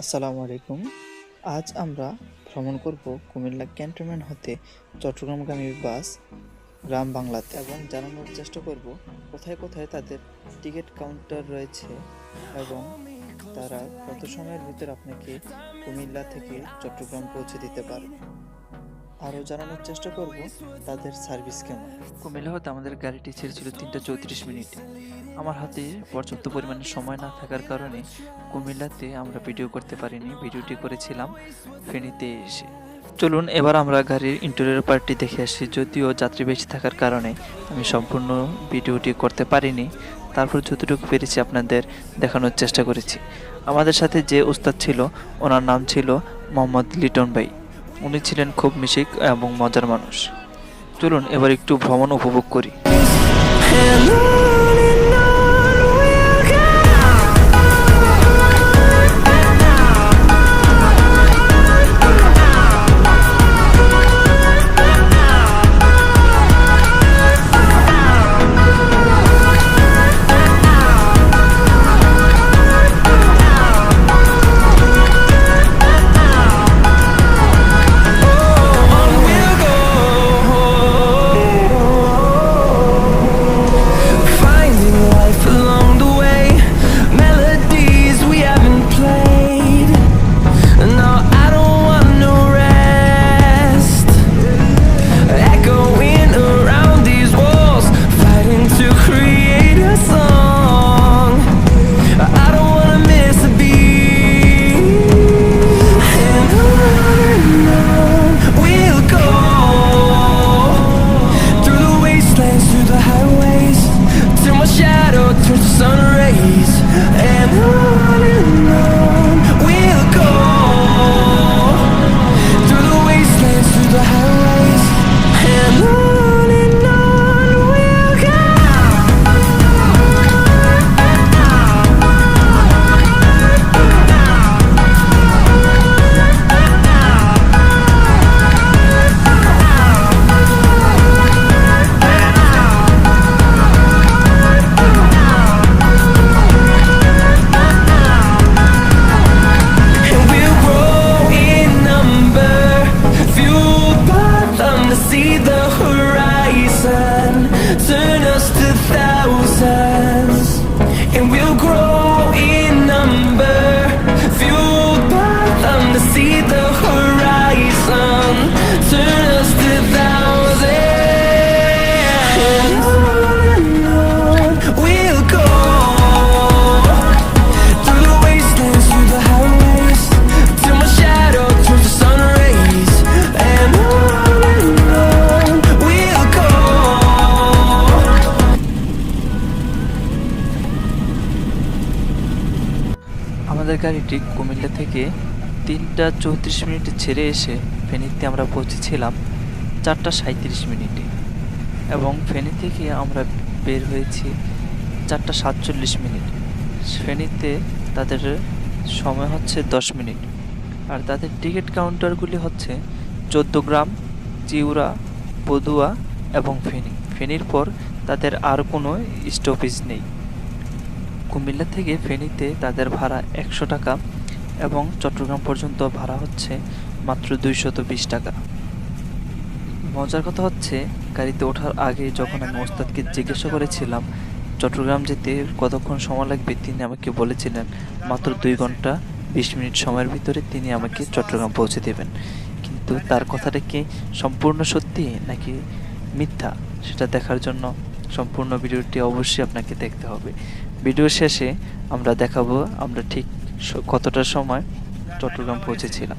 আসসালামু আলাইকুম। আজ আমরা ভ্রমণ করব কুমিল্লা ক্যান্টনমেন্ট হতে চট্টগ্রামগামী বাস গ্রাম বাংলাতে এবং জানানোর চেষ্টা করব কোথায় কোথায় তাদের টিকিট কাউন্টার রয়েছে এবং তারা কত সময়ের ভিতর আপনাকে কুমিল্লা থেকে চট্টগ্রাম পৌঁছে দিতে পারে আরও জানানোর চেষ্টা করব তাদের সার্ভিস কেমন। কুমিল্লা হতে আমাদের গাড়িটি ছেড়েছিল তিনটা চৌত্রিশ মিনিট। আমার হাতে পর্যাপ্ত পরিমাণে সময় না থাকার কারণে কুমিল্লাতে আমরা ভিডিও করতে পারিনি, ভিডিওটি করেছিলাম ফেনীতে এসে। চলুন, এবার আমরা গাড়ির ইন্টেরিয়র পার্টটি দেখে আসি, যদিও যাত্রী বেশি থাকার কারণে আমি সম্পূর্ণ ভিডিওটি করতে পারিনি, তারপর যতটুকু পেরেছি আপনাদের দেখানোর চেষ্টা করেছি। আমাদের সাথে যে উস্তাদ ছিল, ওনার নাম ছিল মোহাম্মদ লিটন ভাই। উনি ছিলেন খুব মিশিক এবং মজার মানুষ। চলুন এবার একটু ভ্রমণ উপভোগ করি। আমাদের গাড়িটি কুমিল্লা থেকে তিনটা চৌত্রিশ মিনিটে ছেড়ে এসে ফেনীতে আমরা পৌঁছেছিলাম চারটা সাঁত্রিশ মিনিটে। এবং ফেনী থেকে আমরা বের হয়েছি চারটা সাতচল্লিশ মিনিট। ফেনীতে তাদের সময় হচ্ছে দশ মিনিট। আর তাদের টিকিট কাউন্টারগুলি হচ্ছে চোদ্দগ্রাম চিউরা পদুয়া এবং ফেনী। ফেনীর পর তাদের আর কোনো স্টপেজ নেই। কুমিল্লা থেকে ফেনীতে তাদের ভাড়া একশো টাকা এবং চট্টগ্রাম পর্যন্ত ভাড়া হচ্ছে মাত্র দুইশত বিশ টাকা। মজার কথা হচ্ছে, গাড়িতে ওঠার আগে যখন আমি ওস্তাদকে জিজ্ঞাসা করেছিলাম, চট্টগ্রাম যেতে কতক্ষণ সময় লাগবে? তিনি আমাকে বলেছিলেন, মাত্র দুই ঘণ্টা বিশ মিনিট সময়ের ভিতরে তিনি আমাকে চট্টগ্রাম পৌঁছে দেবেন। কিন্তু তার কথাটা কি সম্পূর্ণ সত্যি নাকি মিথ্যা, সেটা দেখার জন্য সম্পূর্ণ ভিডিওটি অবশ্যই আপনাকে দেখতে হবে। ভিডিও শেষে আমরা দেখাবো আমরা ঠিক কতটা সময় চট্টগ্রাম পৌঁছেছিলাম।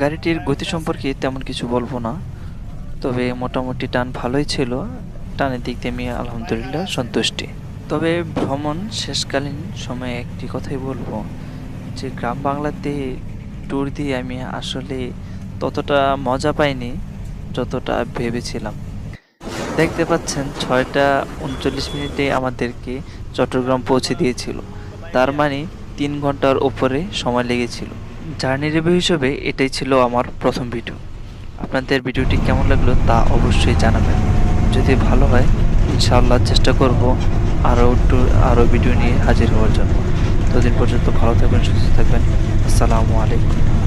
গাড়িটির গতি সম্পর্কে তেমন কিছু বলব না, তবে মোটামুটি টান ভালোই ছিল। টানের দিক দিয়ে আমি আলহামদুলিল্লাহ সন্তুষ্টি। তবে ভ্রমণ শেষকালীন সময়ে একটি কথাই বলব, যে গ্রাম বাংলাতে ট্যুর দিয়ে আমি আসলে ততটা মজা পাইনি। যতটা ভেবেছিলাম। দেখতে পাচ্ছেন, ছয়টা উনচল্লিশ মিনিটে আমাদেরকে চট্টগ্রাম পৌঁছে দিয়েছিল। তার মানে তিন ঘণ্টার ওপরে সময় লেগেছিল। জার্নি রিভিউ হিসেবে এটাই ছিল আমার প্রথম ভিডিও। আপনাদের ভিডিওটি কেমন লাগল তা অবশ্যই জানাবেন। যদি ভালো হয়, ইনশাআল্লাহ চেষ্টা করব আরও একটু, আরও ভিডিও নিয়ে হাজির হওয়ার জন্য। ততদিন পর্যন্ত ভালো থাকবেন, সুস্থ থাকবেন। আসসালামু আলাইকুম।